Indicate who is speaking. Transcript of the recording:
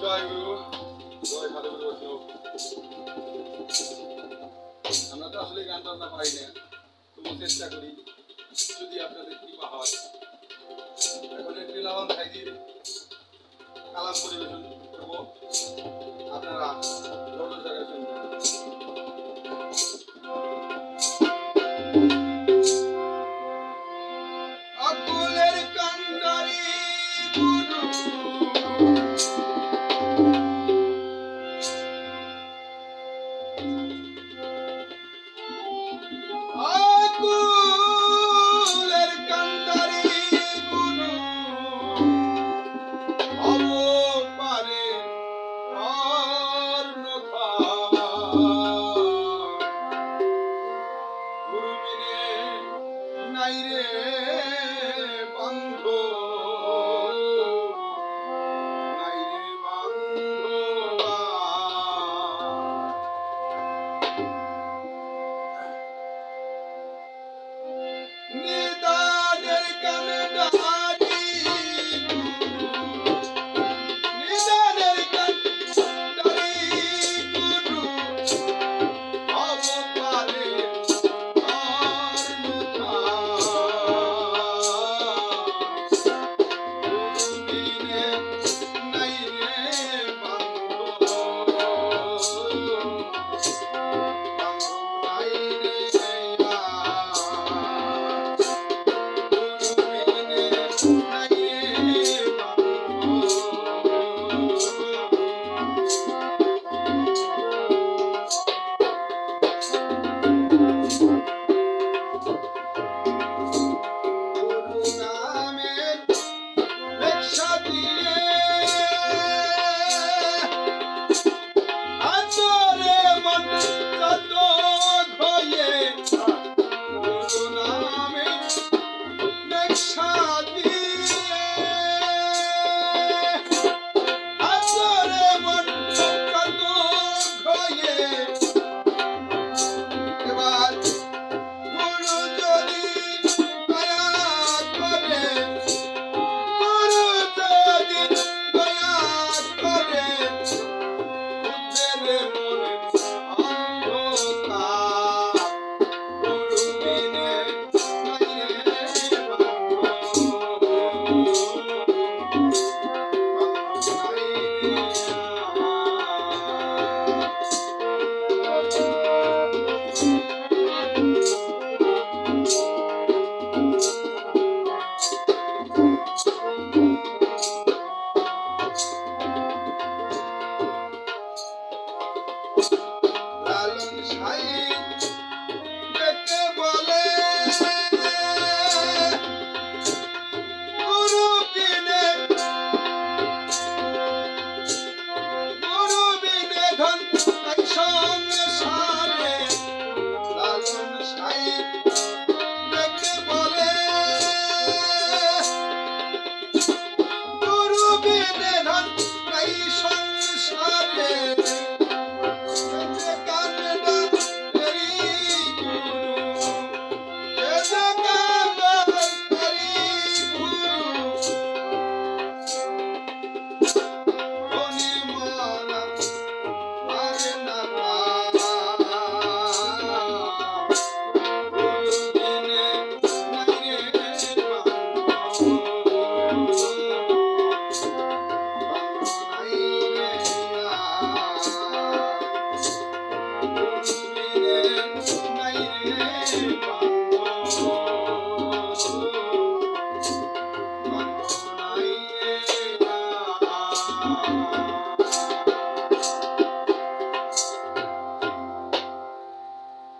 Speaker 1: জয় গুরু জয় আমরা তো আসলে গান টান্না পাই না। তবু চেষ্টা করি, যদি আপনাদের কৃপা হয় এখন একটি লাভন সাইজির কালাম পরিবেশন আপনারা জায়গায় শুনবেন Thank you. Thank you. Thank you. Thank you.